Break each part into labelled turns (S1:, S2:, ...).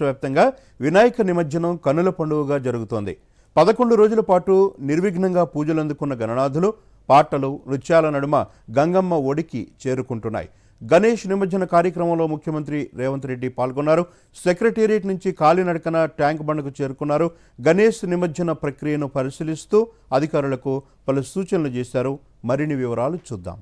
S1: రాష్ట్ర వ్యాప్తంగా వినాయక నిమజ్జనం కనుల పండుగగా జరుగుతోంది. పదకొండు రోజుల పాటు నిర్విఘ్నంగా పూజలు అందుకున్న గణనాథులు పాటలు నృత్యాల నడుమ గంగమ్మ ఒడికి చేరుకుంటున్నాయి. గణేష్ నిమజ్జన కార్యక్రమంలో ముఖ్యమంత్రి రేవంత్ రెడ్డి పాల్గొన్నారు. సెక్రటేరియట్ నుంచి కాలినడకన ట్యాంక్ బండకు చేరుకున్నారు. గణేష్ నిమజ్జన ప్రక్రియను పరిశీలిస్తూ అధికారులకు పలు సూచనలు చేశారు. మరిన్ని వివరాలు చూద్దాం.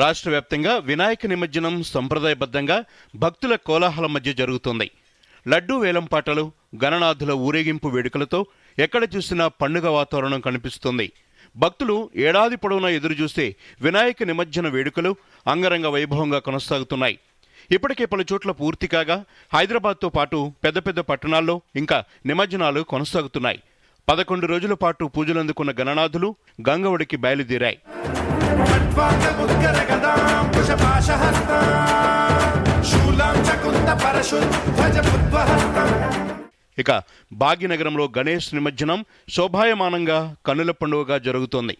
S1: రాష్ట్ర వ్యాప్తంగా వినాయక నిమజ్జనం సంప్రదాయబద్ధంగా భక్తుల కోలాహలం మధ్య జరుగుతోంది. లడ్డూ వేలం పాటలు గణనాథుల ఊరేగింపు వేడుకలతో ఎక్కడ చూసినా పండుగ వాతావరణం కనిపిస్తుంది. భక్తులు ఏడాది పొడవునా ఎదురు చూస్తే వినాయక నిమజ్జన వేడుకలు అంగరంగ వైభవంగా కొనసాగుతున్నాయి. ఇప్పటికే పలు చోట్ల పూర్తి కాగా హైదరాబాద్తో పాటు పెద్ద పెద్ద పట్టణాల్లో ఇంకా నిమజ్జనాలు కొనసాగుతున్నాయి. పదకొండు రోజుల పాటు పూజలందుకున్న గణనాథులు గంగవడికి బయలుదేరాయి.
S2: పరశుధ్వజ
S1: ఇక భాగ్యనగరంలో గణేష్ నిమజ్జనం శోభాయమానంగా కన్నుల పండుగగా జరుగుతోంది.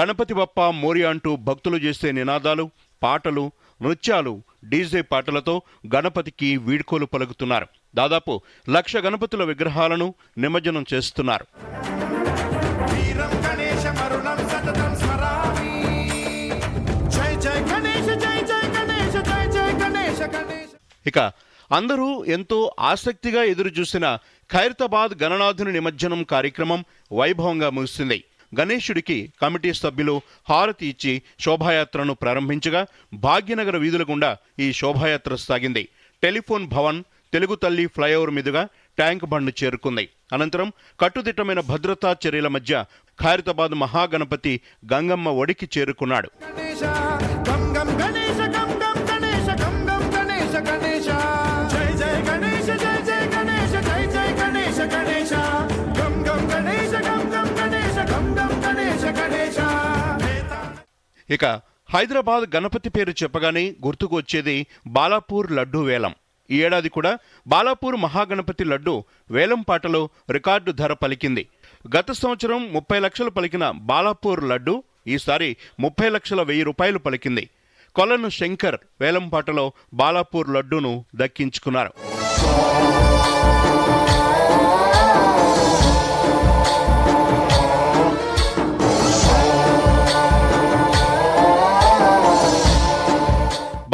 S1: గణపతి బప్ప మోరి అంటూ భక్తులు చేసే నినాదాలు పాటలు నృత్యాలు డీజే పాటలతో గణపతికి వీడ్కోలు పలుకుతున్నారు. దాదాపు లక్ష గణపతుల విగ్రహాలను నిమజ్జనం చేస్తున్నారు. ఇక అందరూ ఎంతో ఆసక్తిగా ఎదురు చూసిన ఖైరతాబాద్ గణనాథుని నిమజ్జనం కార్యక్రమం వైభవంగా ముగిసింది. గణేశుడికి కమిటీ సభ్యులు హారతి ఇచ్చి శోభాయాత్రను ప్రారంభించగా భాగ్యనగర వీధుల గుండా ఈ శోభాయాత్ర సాగింది. టెలిఫోన్ భవన్ తెలుగు తల్లి ఫ్లైఓవర్ మీదుగా ట్యాంక్ బండ్ చేరుకుంది. అనంతరం కట్టుదిట్టమైన భద్రతా చర్యల మధ్య ఖైరతాబాద్ మహాగణపతి గంగమ్మ ఒడికి చేరుకున్నాడు.
S2: గణేశ. గం గం గణేశ గం గం గణేశ గం గం గణేశ గణేశ.
S1: ఇక హైదరాబాద్ గణపతి పేరు చెప్పగానే గుర్తుకు వచ్చేది బాలాపూర్ లడ్డూ వేలం. ఈ ఏడాది కూడా బాలాపూర్ మహాగణపతి లడ్డు వేలం పాటలో రికార్డు ధర పలికింది. గత సంవత్సరం ముప్పై లక్షలు పలికిన బాలాపూర్ లడ్డు ఈసారి ముప్పై లక్షల వెయ్యి రూపాయలు పలికింది. కొలను శంకర్ వేలం పాటలో బాలాపూర్ లడ్డూను దక్కించుకున్నారు.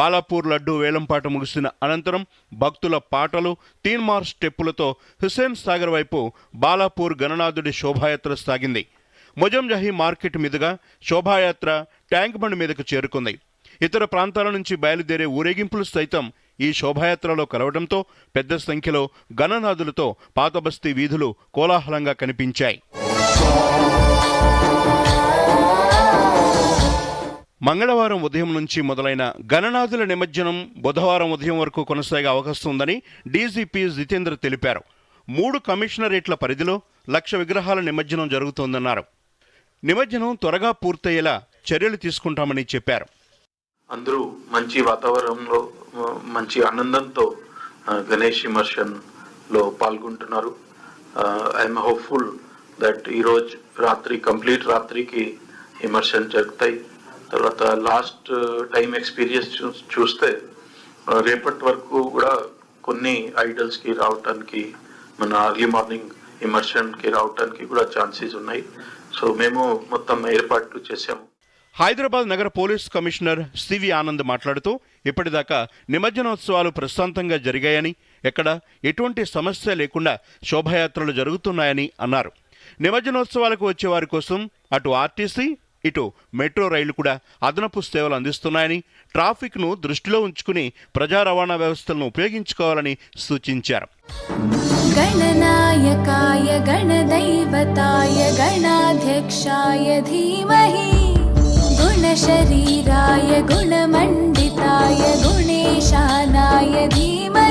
S1: బాలాపూర్ లడ్డు వేలంపాట ముగిసిన అనంతరం భక్తుల పాటలు తీన్మార్ స్టెప్పులతో హుస్సేన్ సాగర్ వైపు బాలాపూర్ గణనాథుడి శోభాయాత్ర సాగింది. మొజంజహి మార్కెట్ మీదుగా శోభాయాత్ర ట్యాంక్ బండ్ మీదకు చేరుకుంది. ఇతర ప్రాంతాల నుంచి బయలుదేరే ఊరేగింపులు సైతం ఈ శోభాయాత్రలో కలవడంతో పెద్ద సంఖ్యలో గణనాథులతో పాతబస్తీ వీధులు కోలాహలంగా కనిపించాయి. మంగళవారం ఉదయం నుంచి మొదలైన గణనాథుల నిమజ్జనం బుధవారం ఉదయం వరకు కొనసాగే అవకాశం ఉందని డీజీపీ జితేంద్ర తెలిపారు. మూడు కమిషనరేట్ల పరిధిలో లక్ష విగ్రహాల నిమజ్జనం జరుగుతోందన్నారు. నిమజ్జనం త్వరగా పూర్తయ్యేలా చర్యలు తీసుకుంటామని చెప్పారు.
S3: అందరూ మంచి వాతావరణంలో మంచి ఆనందంతో గణేష్ ఇమర్షన్లో పాల్గొంటున్నారు ఐఎమ్ హోప్ఫుల్ దట్ ఈరోజు రాత్రి కంప్లీట్ రాత్రికి ఇమర్షన్ జరుగుతాయి. తర్వాత లాస్ట్ టైం ఎక్స్పీరియన్స్ చూస్తే uh, రేపటి వరకు కూడా కొన్ని ఐడల్స్కి రావటానికి మన అర్లీ మార్నింగ్ ఇమర్షన్కి రావటానికి కూడా ఛాన్సెస్ ఉన్నాయి. సో మేము మొత్తం ఏర్పాట్లు చేసాము
S1: హైదరాబాద్ నగర పోలీస్ కమిషనర్ సివి ఆనంద్ మాట్లాడుతూ ఇప్పటిదాకా నిమజ్జనోత్సవాలు ప్రశాంతంగా జరిగాయని ఎక్కడ ఎటువంటి సమస్య లేకుండా శోభాయాత్రలు జరుగుతున్నాయని అన్నారు. నిమజ్జనోత్సవాలకు వచ్చే వారి కోసం అటు ఆర్టీసీ ఇటు మెట్రో రైళ్ళు కూడా అదనపు సేవలు అందిస్తున్నాయని ట్రాఫిక్ను దృష్టిలో ఉంచుకుని ప్రజా రవాణా వ్యవస్థలను ఉపయోగించుకోవాలని సూచించారు.
S4: గణనాయకాయ గణదైవతాయ గణాధ్యక్షాయ ధీమహి. గుణశరీరాయ గుణమండితాయ గుణేశానాయ ధీమహి.